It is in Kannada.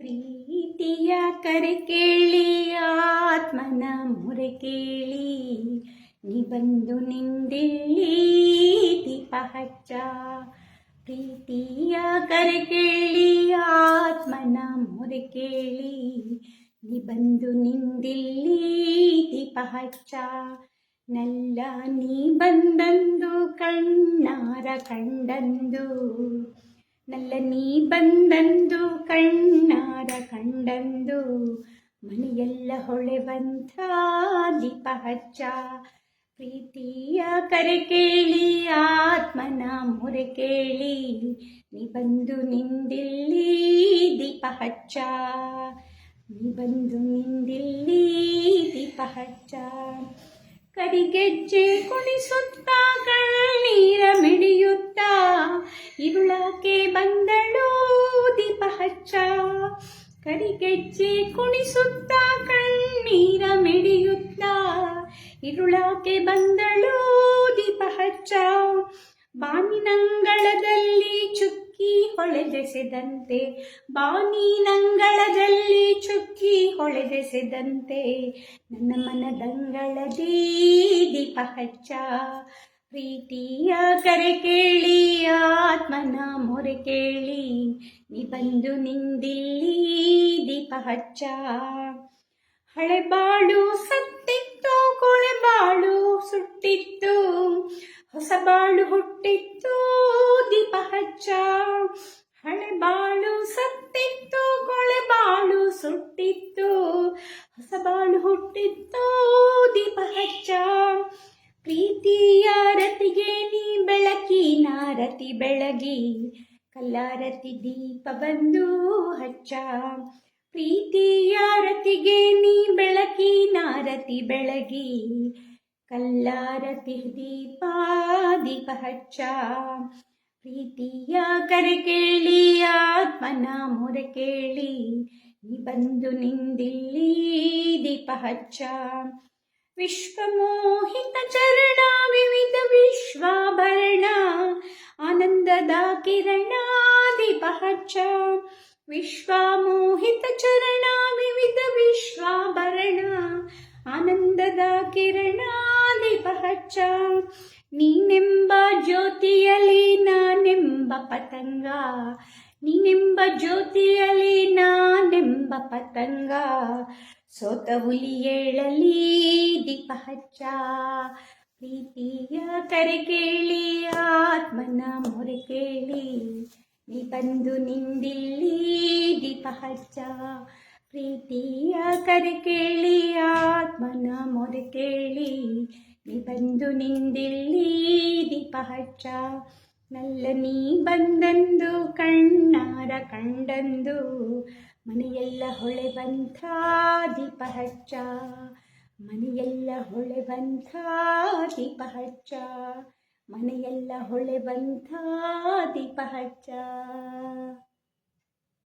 ಪ್ರೀತಿಯ ಕರೆ ಕೇಳಿ, ಆತ್ಮನ ಮೊರೆ ಕೇಳಿ. ನೀ ಬಂದು ನಿಂದಿಲ್ಲಿ ದೀಪ ಹಚ್ಚ ಪ್ರೀತಿಯ ಕರೆ ಕೇಳಿ, ಆತ್ಮನ ಮೊರೆ ಕೇಳಿ. ನೀ ಬಂದು ನಿಂದಿಲ್ಲಿ ದೀಪ ಹಚ್ಚ ನಲ್ಲ ನೀ ಬಂದಂದು, ಕಣ್ಣಾರ ಕಂಡಂದು. ನಲ್ಲ ನೀ ಬಂದಂದು ಕಣ್ಣಾರ ಕಂಡಂದು ಮನೆಯೆಲ್ಲ ಹೊಳೆವಂಥ ದೀಪ ಹಚ್ಚ ಪ್ರೀತಿಯ ಕರೆ ಕೇಳಿ ಆತ್ಮನ ಮೊರೆ ಕೇಳಿ ನೀ ಬಂದು ನಿಂದಿಲ್ಲಿ ದೀಪ ಹಚ್ಚ ನೀ ಬಂದು ನಿಂದಿಲ್ಲಿ ದೀಪ ಹಚ್ಚ ಕರಿಗೆಜ್ಜೆ ಕುಣಿಸುತ್ತ ಕಣ್ಣೀರ ಮಿಡಿಯುತ್ತಾ ಇರುಳಕ್ಕೆ ಬಂದಳು ದೀಪ ಹಚ್ಚ. ಕರಿಗೆಜ್ಜೆ ಕುಣಿಸುತ್ತಾ ಕಣ್ಣೀರ ಮಿಡಿಯುತ್ತಾ ಇರುಳಾಕೆ ಬಂದಳು ದೀಪ ಹಚ್ಚ. ಬಾನಿನಂಗಳದಲ್ಲಿ ಚುಕ್ಕಿ ಹೊಳೆದೆಸೆದಂತೆ, ಬಾನಿನಂಗಳದಲ್ಲಿ ಚುಕ್ಕಿ ಹೊಳೆದೆಸೆದಂತೆ ನನ್ನ ಮನದಂಗಳದೇ ದೀಪ ಹಚ್ಚ. ಪ್ರೀತಿಯ ಕರೆ ಕೇಳಿ ಆತ್ಮನ ಮೊರೆ ಕೇಳಿ, ನೀ ಬಂದು ನಿಂದಿಲ್ಲಿ ದೀಪ ಹಚ್ಚ. ಹಳೆಬಾಳು ಸತ್ತಿತ್ತು ಕೊಳೆಬಾಳು ಸುಟ್ಟಿತ್ತು. ಹೊಸ ಬಾಳು ಹುಟ್ಟಿತ್ತು, ದೀಪ ಹಚ್ಚ. ಹಳೆಬಾಳು ಸತ್ತಿತ್ತು ಕೊಳೆಬಾಳು ಸುಟ್ಟಿತ್ತು. ಹೊಸ ಬಾಳು ಹುಟ್ಟಿತ್ತು, ದೀಪ ಹಚ್ಚ. ನೀ ಬೆಳಕಿನ ರತಿ ಬೆಳಗಿ, ಕಲ್ಲಾರತಿ ದೀಪ ಬಂದು ಹಚ್ಚ. ಪ್ರೀತಿಯ ರತಿಗೆ ನೀ ಬೆಳಕಿ, ನಾರತಿ ಬೆಳಗಿ, ಕಲ್ಲಾರತಿ ದೀಪ ದೀಪ ಹಚ್ಚ. ಪ್ರೀತಿಯ ಕರೆ ಕೇಳಿ, ಆತ್ಮನ ಮೊರೆ ಕೇಳಿ, ನೀ ಬಂದು ನಿಂದಿಲ್ಲಿ ದೀಪ ಹಚ್ಚ. ವಿಶ್ವಮೋಹಿತ ಚರಣ, ವಿವಿಧ ವಿಶ್ವಾಭರಣ ಆನಂದದ ಕಿರಣ ದೀಪ ಹಚ್ಚ ವಿಶ್ವಮೋಹಿತ ಚರಣ, ವಿವಿಧ ವಿಶ್ವಾಭರಣ. ಆನಂದದ ಕಿರಣ ದೀಪ ಹಚ್ಚ ನೀನೆಂಬ ಜ್ಯೋತಿಯಲಿ ನಾನೆಂಬ ಪತಂಗ. ನೀನೆಂಬ ಜ್ಯೋತಿಯಲಿ ನಾನೆಂಬ ಪತಂಗ. ಸೋತ ಹುಲಿ ಏಳಲಿ ದೀಪ ಹಚ್ಚ ಪ್ರೀತಿಯ ಕರೆ ಕೇಳಿ, ಆತ್ಮನ ಮೊರೆ ಕೇಳಿ. ನೀ ಬಂದು ನಿಂದಿಲ್ಲಿ ದೀಪ ಹಚ್ಚ. ಪ್ರೀತಿಯ ಕರೆ ಕೇಳಿ, ಆತ್ಮನ ಮೊರೆ ಕೇಳಿ. ನೀ ಬಂದು ನಿಂದಿಲ್ಲಿ ದೀಪ ಹಚ್ಚ. ನಲ್ಲ ನೀ ಬಂದಂದು, ಕಣ್ಣಾರ ಕಂಡಂದು. ಮನೆಯೆಲ್ಲ ಹೊಳೆ ಬಂಥ ದೀಪ ಹಚ್ಚ. ಮನೆಯೆಲ್ಲ ಹೊಳೆ ಬಂಥ ದೀಪ ಹಚ್ಚ. ಮನೆಯೆಲ್ಲ ಹೊಳೆವಂಥ ದೀಪ ಹಚ್ಚ.